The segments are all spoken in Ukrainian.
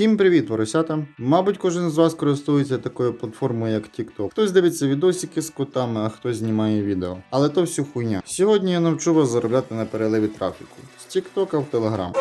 Всім привіт, воросята! Мабуть, кожен з вас користується такою платформою, як TikTok. Хтось дивиться відосики з котами, а хтось знімає відео. Але то всю хуйня. Сьогодні я навчу вас заробляти на переливі трафіку з TikTok в Telegram.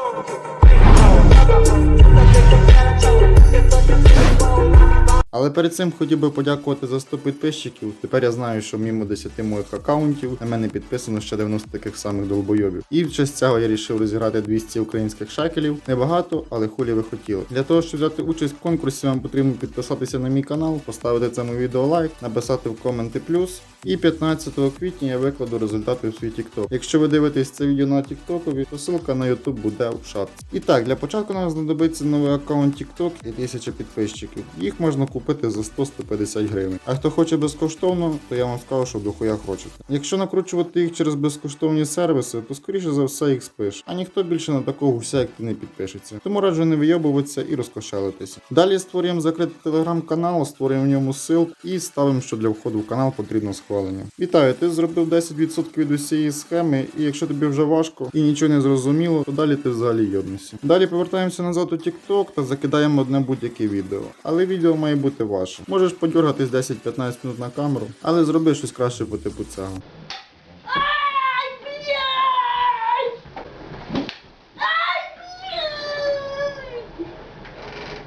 Але перед цим хотів би подякувати за 100 підписчиків. Тепер я знаю, що мимо 10 моїх аккаунтів на мене підписано ще 90 таких самих долбойобів. І в честь цього я вирішив розіграти 200 українських шекелів. Небагато, але хулі ви хотіли. Для того, щоб взяти участь в конкурсі, вам потрібно підписатися на мій канал, поставити цьому відео лайк, написати в коменти плюс. І 15 квітня я викладу результати в свій TikTok. Якщо ви дивитесь це відео на TikTok, то ссылка на YouTube буде в шапці. І так, для початку нам знадобиться новий аккаунт TikTok і 1000 підписчиків. Їх можна купити за 100-150 гривень. А хто хоче безкоштовно, то я вам скажу, що дохуя хочете. Якщо накручувати їх через безкоштовні сервіси, то скоріше за все їх спиш. А ніхто більше на такого гуся, не підпишеться. Тому раджу не вийобуватися і розкошелитися. Далі створюємо закритий телеграм-канал, створюємо в ньому ссылку і ставимо, що для входу в канал потрібно схвалення. Вітаю, ти зробив 10% від усієї схеми, і якщо тобі вже важко і нічого не зрозуміло, то далі ти взагалі йобнешся. Далі повертаємося назад у TikTok та закидаємо одне будь-яке відео. Але відео має бути ваше. Можеш подюргатись 10-15 минут на камеру, але зроби щось краще по типу цього.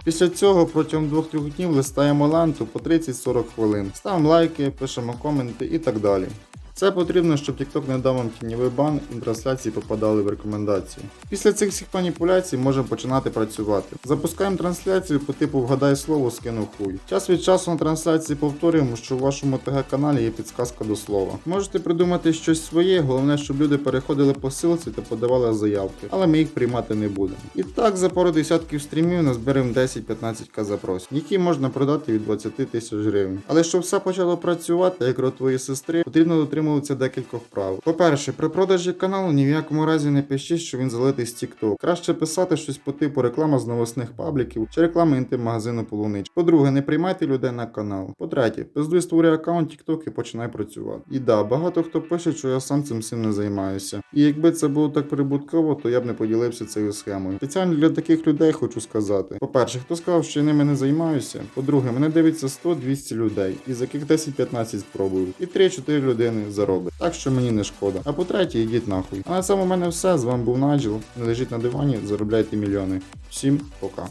Після цього протягом 2-3 днів листаємо ленту по 30-40 хвилин. Ставимо лайки, пишемо коменти і так далі. Це потрібно, щоб TikTok не дав вам тіньовий бан і трансляції попадали в рекомендації. Після цих всіх маніпуляцій можемо починати працювати. Запускаємо трансляцію по типу вгадай слово, скинув хуй. Час від часу на трансляції повторюємо, що в вашому ТГ-каналі є підсказка до слова. Можете придумати щось своє, головне, щоб люди переходили по ссылці та подавали заявки, але ми їх приймати не будемо. І так за пару десятків стрімів назберемо 10-15к запросів, які можна продати від 20 тисяч гривень. Але щоб все почало працювати, як рот твоєї сестри, потрібно дотримуватися декількох правил. По-перше, при продажі каналу ні в якому разі не пишіть, що він залитий з TikTok. Краще писати щось по типу реклама з новосних пабліків чи реклама інтим-магазину полунич. По-друге, не приймайте людей на канал. По-третє, пиздуй створюй аккаунт TikTok і починай працювати. І да, багато хто пише, що я сам цим всім не займаюся. І якби це було так прибутково, то я б не поділився цією схемою. Спеціально для таких людей хочу сказати: по-перше, хто сказав, що я ними не займаюся. По-друге, мене дивиться 100-200 людей, із яких 10-15 спробують. І 3-4 людини зароблять. Так що мені не шкода. А по-третє, йдіть нахуй. А на цьому в мене все. З вами був Наджіл. Лежіть на дивані, заробляйте мільйони. Всім пока.